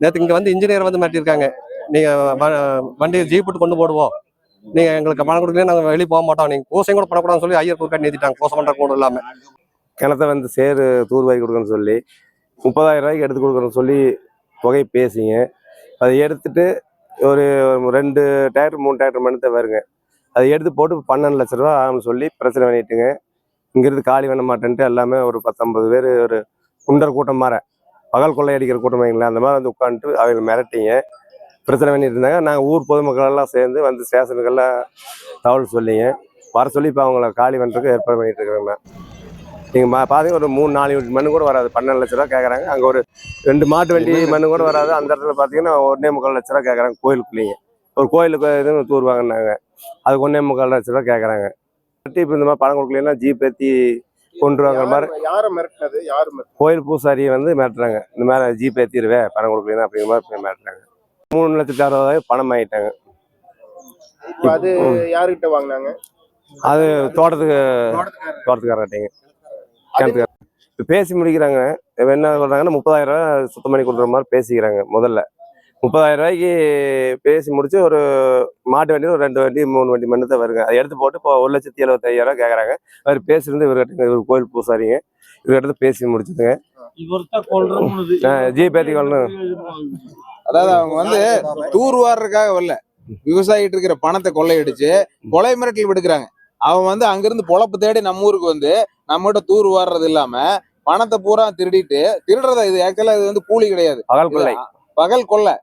நேற்று இங்கே வந்து இன்ஜினியர் வந்து மாட்டியிருக்காங்க நீங்கள் வண்டியை ஜீப் விட்டு கொண்டு போடுவோம். நீங்கள் எங்களுக்கு மழை கொடுக்கல நாங்கள் வெளியே போக மாட்டோம். நீங்கள் கோசையும் கூட பண்ணக்கூடாதுன்னு சொல்லி ஐயர் குறுக்காட்டி நிறுத்திட்டாங்க கோசம் பண்ணுற கூட இல்லாமல் கிணத்த வந்து சேரு தூர்வாரி கொடுக்கணும்னு சொல்லி முப்பதாயிரம் ரூபாய்க்கு எடுத்து கொடுக்குறோன்னு சொல்லி தொகை பேசிங்க. அதை எடுத்துட்டு ஒரு ரெண்டு டிராக்டர் மூணு டிராக்டர் மணத்தை வருங்க அதை எடுத்து போட்டு பன்னெண்டு லட்ச ரூபா ஆகும்னு சொல்லி பிரச்சனை பண்ணிட்டுங்க. இங்கிருந்து காலி பண்ண மாட்டேன்ட்டு எல்லாமே ஒரு பத்தொன்பது பேர் ஒரு குண்டர் கூட்டம் மாற. பகல் கொள்ளை அடிக்கிற கூட்டம் வைங்களேன் அந்த மாதிரி வந்து உட்காந்துட்டு அவங்க மிரட்டிங்க. பிரச்சனை பண்ணிட்டு இருந்தாங்க. நாங்கள் ஊர் பொதுமக்கள் எல்லாம் சேர்ந்து வந்து ஸ்டேஷனுக்கெல்லாம் தகவல் சொல்லிங்க. வர சொல்லி இப்போ அவங்கள காலி பண்ணுறதுக்கு ஏற்பாடு பண்ணிட்டு இருக்கிறோங்க. நீங்கள் மா பார்த்தீங்க ஒரு மூணு நாலு மண்ணு கூட வராது. பன்னெண்டு லட்ச ரூபா கேட்குறாங்க அங்கே ஒரு ரெண்டு மாட்டு வண்டி மண்ணு கூட வராது. அந்த இடத்துல பார்த்தீங்கன்னா ஒன்றே முக்கால் லட்ச ரூபா கேட்குறாங்க கோயிலுக்குள்ளேயே. ஒரு கோயிலுக்கு இதுன்னு தூர் வாங்கினாங்க அதுக்கு ஒன்றே முக்கால் லட்ச ரூபா கேட்குறாங்க கட்டி இப்போ இந்த மாதிரி பணம் கொடுக்கலன்னா ஜீப் கொண்டு வாங்குற மாதிரி யார மிரட்டினது? யாரு? கோயில் பூசாரியை வந்து மிரட்டுறாங்க. இந்த மாதிரி ஜீப் ஏற்றிடுவேன் பணம் கொடுக்கலன்னா அப்படிங்கிற மாதிரி மிரட்டுறாங்க. மூணு லட்சத்தி அறுபதாயிரம் பணம் ஆகிட்டாங்க இப்ப அது யாருகிட்ட வாங்குனாங்க? அது தோட்டத்துக்கு தோட்டத்துக்காரட்டிங்க கிணத்துக்கார இப்போ பேசி முடிக்கிறாங்க. என்ன சொல்றாங்கன்னா முப்பதாயிரம் ரூபாய் சுத்தம் பண்ணி கொடுக்குற மாதிரி பேசிக்கிறாங்க முதல்ல. முப்பதாயிரம் ரூபாய்க்கு பேசி முடிச்சு ஒரு மாட்டு வண்டி ஒரு ரெண்டு வண்டி மூணு வண்டி மண்ணு தான் வருங்க. அதை எடுத்து போட்டு இப்போ ஒரு லட்சத்தி எழுபத்தையாயிரம் ரூபாய் கேட்குறாங்க அவர் பேசுறது இவர்கிட்ட இவர் கோயில் பூசாரிங்க. இவர்கிட்ட பேசி முடிச்சுதுங்க. ஜி பேத்தி கொள்ளணும். அதாவது அவங்க வந்து தூர்வாடுறதுக்காக வரல. விவசாயிட்டு இருக்கிற பணத்தை கொள்ளையடிச்சு கொலை மிரட்டல் விடுக்கிறாங்க. அவன் வந்து அங்கிருந்து பொழப்பு தேடி நம்ம ஊருக்கு வந்து நம்மகிட்ட தூர் வாடுறது இல்லாம பணத்தை பூரா திருடிட்டு திருடுறதா இது? ஆக்சுவலா இது வந்து கூலி கிடையாது. பகல் கொள்ளை. பகல் கொள்ளை.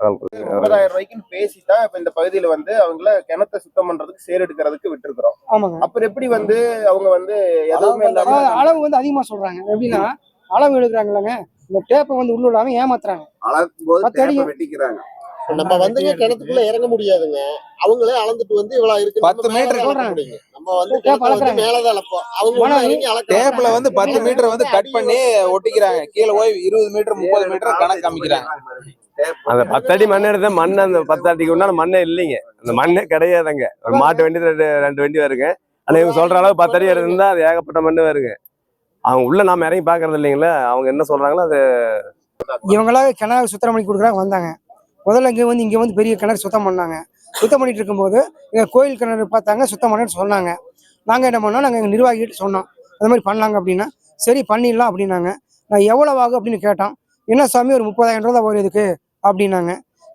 முப்பதாயிரம் ரூபாய்க்குன்னு பேசிதான் இப்ப இந்த பகுதியில வந்து அவங்கள கிணத்தை சுத்தம் பண்றதுக்கு சேர் எடுக்கிறதுக்கு விட்டுருக்கிறோம். ஆமாங்க. அப்புறம் எப்படி வந்து அவங்க வந்து எதுவுமே இல்லாம அளவு வந்து அதிகமா சொல்றாங்க. எப்படின்னா அளவு எடுக்கிறாங்கல்லங்க. இந்த டேப்பை வந்து உள்ள ஏமாத்துறாங்க. அடி வெட்டிக்கிறாங்க. நம்ம வந்துங்க கிணத்துக்குள்ள இறங்க முடியாதுங்க. அவங்களே அளந்துட்டு வந்து இவ்வளவு இருக்கு பத்து மீட்டர். நம்ம வந்து வந்து. மேலதான் அளப்போம். அவங்க டேப்ல வந்து பத்து மீட்டர் வந்து கட் பண்ணி ஒட்டிக்கிறாங்க. கீழே போய் இருபது மீட்டர் முப்பது மீட்டர் கணக்கு காமிக்கிறாங்க. அந்த பத்தடி மண் எடுத்த மண் அந்த பத்து அடிக்கு உண்டான மண்ணே இல்லைங்க. அந்த மண்ணே கிடையாதுங்க. ஒரு மாட்டு வண்டி ரெண்டு ரெண்டு வண்டி வருங்க. ஆனா இவங்க சொல்ற அளவு பத்து அடி இருந்தா அது ஏகப்பட்ட மண்ணு வருங்க. அவங்க உள்ள நாம இறங்கி பாக்குறது இல்லைங்களா? அவங்க என்ன சொல்றாங்களோ அது இவங்களா கிணறு சுத்தம் பண்ணி கொடுக்குறாங்க வந்தாங்க. முதல்ல இங்கே வந்து இங்கே வந்து பெரிய கிணறு சுத்தம் பண்ணாங்க. சுத்தம் பண்ணிட்டு இருக்கும்போது எங்கள் கோயில் கிணறு பார்த்தாங்க சுத்தம் பண்ணு சொன்னாங்க. நாங்கள் என்ன பண்ணோம்? நாங்கள் எங்கள் நிர்வாகிகிட்ட சொன்னோம். அது மாதிரி பண்ணலாங்க அப்படின்னா சரி பண்ணிடலாம் அப்படின்னாங்க. நான் எவ்வளோ ஆகும் அப்படின்னு கேட்டோம் என்ன சாமி ஒரு முப்பதாயிரம் ரூபா தான் வரும் இதுக்கு. அப்படின்னாங்க.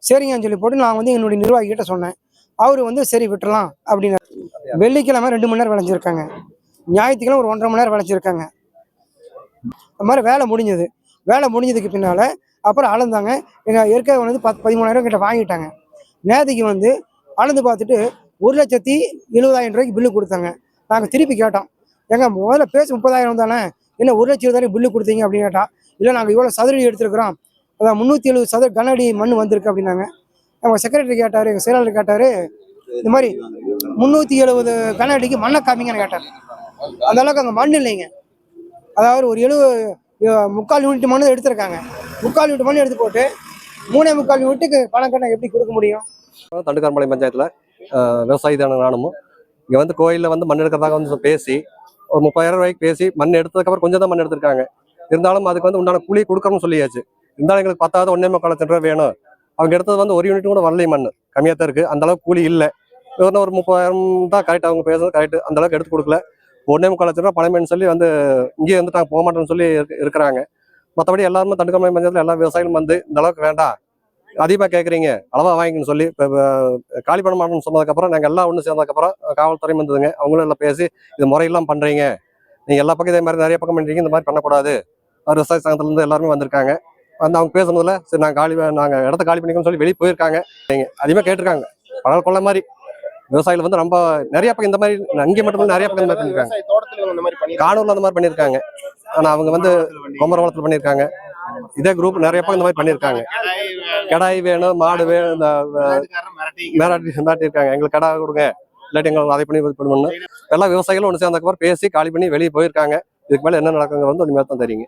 சரிங்கன்னு சொல்லி போட்டு நான் வந்து என்னுடைய நிர்வாகிகிட்ட சொன்னேன். அவர் வந்து சரி விட்டுறலாம் அப்படின்னு வெள்ளிக்கிழமை ரெண்டு மணி நேரம் விளைஞ்சிருக்காங்க. ஞாயிற்றுக்கிழமை ஒரு ஒன்றரை மணி நேரம் விளைஞ்சிருக்காங்க. அது மாதிரி வேலை முடிஞ்சது. வேலை முடிஞ்சதுக்கு பின்னால் அப்புறம் அளந்தாங்க. எங்கள் ஏற்கனவே வந்து பத்து பதிமூணாயிரம் கிட்ட வாங்கிட்டாங்க. நேற்றுக்கு வந்து அளந்து பார்த்துட்டு ஒரு லட்சத்தி எழுபதாயிரம் ரூபாய்க்கு பில்லு கொடுத்தாங்க. நாங்கள் திருப்பி கேட்டோம். எங்க முதல்ல பேச முப்பதாயிரம் தானே? என்ன ஒரு லட்சம் இருபதாயிரம் பில்லு கொடுத்தீங்க அப்படின்னு கேட்டால் இல்லை நாங்கள் இவ்வளோ சதுரடி எடுத்துருக்குறோம். அதான் முந்நூற்றி எழுபது சதுர கனஅடி மண் வந்திருக்கு அப்படின்னாங்க. எங்கள் செக்ரட்டரி கேட்டார் எங்கள் செயலாளர் கேட்டார் இந்த மாதிரி முந்நூற்றி எழுபது கனஅடிக்கு மண்ணை காமிங்கன்னு கேட்டார். அந்த அளவுக்கு அங்கே மண் இல்லைங்க. அதாவது ஒரு எழுபது முக்கால் யூனிட் மண் எடுத்திருக்காங்க. முக்கால் யூனிட் மண் எடுத்து போட்டு மூணே முக்கால் யூனிட்டுக்கு பணம் கட்டணம் எப்படி கொடுக்க முடியும்? தண்டுக்காரம்பாளையம் பஞ்சாயத்தில் விவசாயி தான நானும். இங்கே வந்து கோயிலில் வந்து மண் எடுக்கிறதாக வந்து பேசி ஒரு முப்பதாயிரம் ரூபாய்க்கு பேசி மண் எடுத்ததுக்கப்புறம் கொஞ்சம் தான் மண் எடுத்திருக்காங்க. இருந்தாலும் அதுக்கு வந்து உண்டான கூலி கொடுக்கணும்னு சொல்லியாச்சு. இருந்தாலும் எங்களுக்கு பத்தாவது ஒன்றே முக்கால் லட்சம் ரூபா வேணும். அவங்க எடுத்தது வந்து ஒரு யூனிட் கூட வரலையும் மண் கம்மியாக தான் இருக்குது அந்தளவுக்கு கூலி இல்லை. இன்னும் ஒரு முப்பதாயிரம் தான் கரெக்ட் அவங்க பேசுறது கரெக்ட் அந்த அளவுக்கு எடுத்து கொடுக்கல. ஒன்றே முக்கால் லட்சம் ரூபா பணமேன்னு சொல்லி வந்து இங்கேயே வந்து நாங்கள் போக மாட்டோம்னு சொல்லி இருக்கிறாங்க. மற்றபடி எல்லாருமே தண்டுக்காமலை பஞ்சாயத்தில் எல்லா விவசாயிகளும் வந்து இந்த அளவுக்கு வேண்டாம். அதிகமாக கேட்குறீங்க அளவாக வாங்கிக்கணும்னு சொல்லி இப்போ காலி பண்ண மாட்டோம்னு சொன்னதுக்கப்புறம் நாங்கள் எல்லாம் ஒன்று சேர்ந்ததுக்கப்புறம் காவல்துறையும் வந்ததுங்க. அவங்களும் எல்லாம் பேசி இது முறையெல்லாம் பண்ணுறீங்க நீங்கள் எல்லா பக்கம் இதே மாதிரி நிறைய பக்கம் பண்ணுறீங்க இந்த மாதிரி பண்ணக்கூடாது. விவசாய சங்கத்துலேருந்து எல்லாருமே வந்திருக்காங்க. வந்து அவங்க பேசுனதுல சரி நாங்கள் காலி நாங்கள் இடத்த காலி பண்ணிக்கணும்னு சொல்லி வெளியே போயிருக்காங்க. நீங்கள் அதிகமாக கேட்டிருக்காங்க. பகல் கொள்ள மாதிரி. விவசாயிகள் வந்து ரொம்ப நிறைய பக்கம் இந்த மாதிரி இங்கே மட்டும் நிறைய பக்கம் இந்த மாதிரி பண்ணியிருக்காங்க காணூர்ல அந்த மாதிரி பண்ணியிருக்காங்க ஆனால் அவங்க வந்து குமரகுளத்தில் பண்ணியிருக்காங்க இதே குரூப் நிறைய பக்கம் இந்த மாதிரி பண்ணியிருக்காங்க கடாய் வேணும் மாடு வேணும் இந்த மேலாட்டி மாட்டியிருக்காங்க எங்களுக்கு கடை கொடுங்க. இல்லாட்டி எங்களுக்கு அதை பண்ணி இது பண்ணணும் எல்லாம் விவசாயிகளும் ஒன்று சேர்ந்தக்கப்புறம் பேசி காலி பண்ணி வெளியே போயிருக்காங்க. இதுக்கு மேலே என்ன நடக்குங்கிறது வந்து இனிமேல் தான் தெரியுங்க.